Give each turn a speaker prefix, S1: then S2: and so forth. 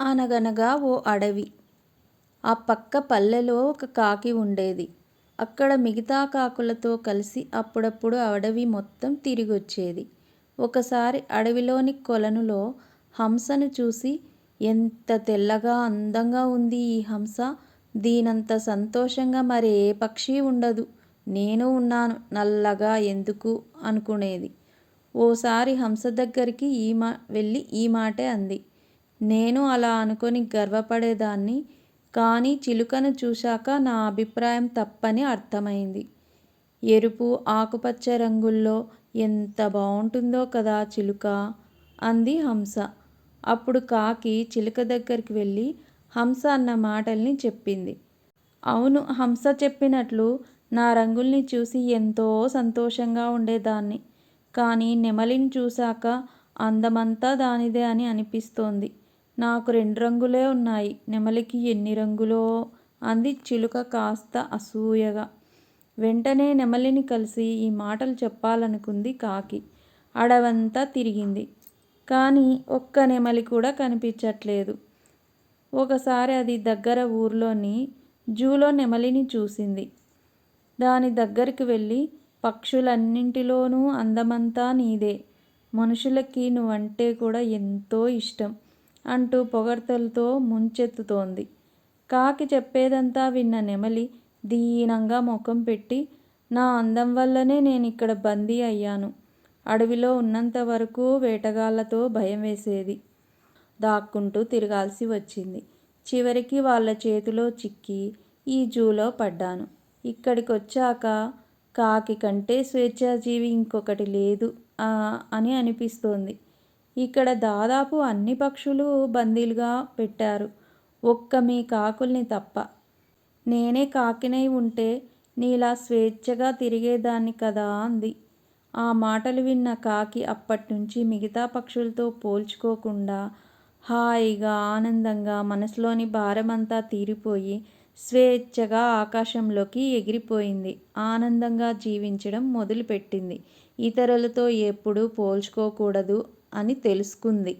S1: అనగనగా ఓ అడవి. ఆ పక్క పల్లెలో ఒక కాకి ఉండేది. అక్కడ మిగతా కాకులతో కలిసి అప్పుడప్పుడు అడవి మొత్తం తిరిగొచ్చేది. ఒకసారి అడవిలోని కొలనులో హంసను చూసి ఎంత తెల్లగా, అందంగా ఉంది ఈ హంస. దీనంత సంతోషంగా మరి ఏ పక్షి ఉండదు. నేను ఉన్నాను నల్లగా ఎందుకు అనుకునేది. ఓసారి హంస దగ్గరికి వెళ్ళి ఈ మాటే అంది. నేను అలా అనుకుని గర్వపడేదాన్ని. కానీ చిలుకను చూశాక నా అభిప్రాయం తప్పని అర్థమైంది. ఎరుపు, ఆకుపచ్చ రంగుల్లో ఎంత బాగుంటుందో కదా చిలుక అంది హంస. అప్పుడు కాకి చిలుక దగ్గరికి వెళ్ళి హంస అన్న మాటల్ని చెప్పింది. అవును హంస చెప్పినట్లు నా రంగుల్ని చూసి ఎంతో సంతోషంగా ఉండేదాన్ని. కానీ నెమలిని చూశాక అందమంతా దానిదే అని అనిపిస్తోంది. నాకు రెండు రంగులే ఉన్నాయి. నెమలికి ఎన్ని రంగులో? అంది చిలుక కాస్త అసూయగా. వెంటనే నెమలిని కలిసి ఈ మాటలు చెప్పాలనుకుంది కాకి. అడవంతా తిరిగింది. కానీ ఒక్క నెమలి కూడా కనిపించట్లేదు. ఒకసారి అది దగ్గర ఊర్లోని జూలో నెమలిని చూసింది. దాని దగ్గరికి వెళ్ళి పక్షులన్నింటిలోనూ అందమంతా నీదే. మనుషులకి నువ్వంటే కూడా ఎంతో ఇష్టం అంటూ పొగడ్తలతో ముంచెత్తుతోంది. కాకి చెప్పేదంతా విన్న నెమలి దీనంగా ముఖం పెట్టి నా అందం వల్లనే నేను ఇక్కడ బందీ అయ్యాను. అడవిలో ఉన్నంతవరకూ వేటగాళ్ళతో భయం వేసేది. దాక్కుంటూ తిరగాల్సి వచ్చింది. చివరికి వాళ్ళ చేతిలో చిక్కి ఈ జూలో పడ్డాను. ఇక్కడికొచ్చాక కాకి కంటే స్వేచ్ఛాజీవి ఇంకొకటి లేదు అని అనిపిస్తోంది. ఇక్కడ దాదాపు అన్ని పక్షులు బందీలుగా పెట్టారు. ఒక్క మీ కాకుల్ని తప్ప. నేనే కాకినై ఉంటే నీలా స్వేచ్ఛగా తిరిగేదాన్ని కదా అంది. ఆ మాటలు విన్న కాకి అప్పటినుంచి మిగతా పక్షులతో పోల్చుకోకుండా హాయిగా, ఆనందంగా మనసులోని భారమంతా తీరిపోయి స్వేచ్ఛగా ఆకాశంలోకి ఎగిరిపోయింది. ఆనందంగా జీవించడం మొదలుపెట్టింది. ఇతరులతో ఎప్పుడూ పోల్చుకోకూడదు అని తెలుసుకుంది.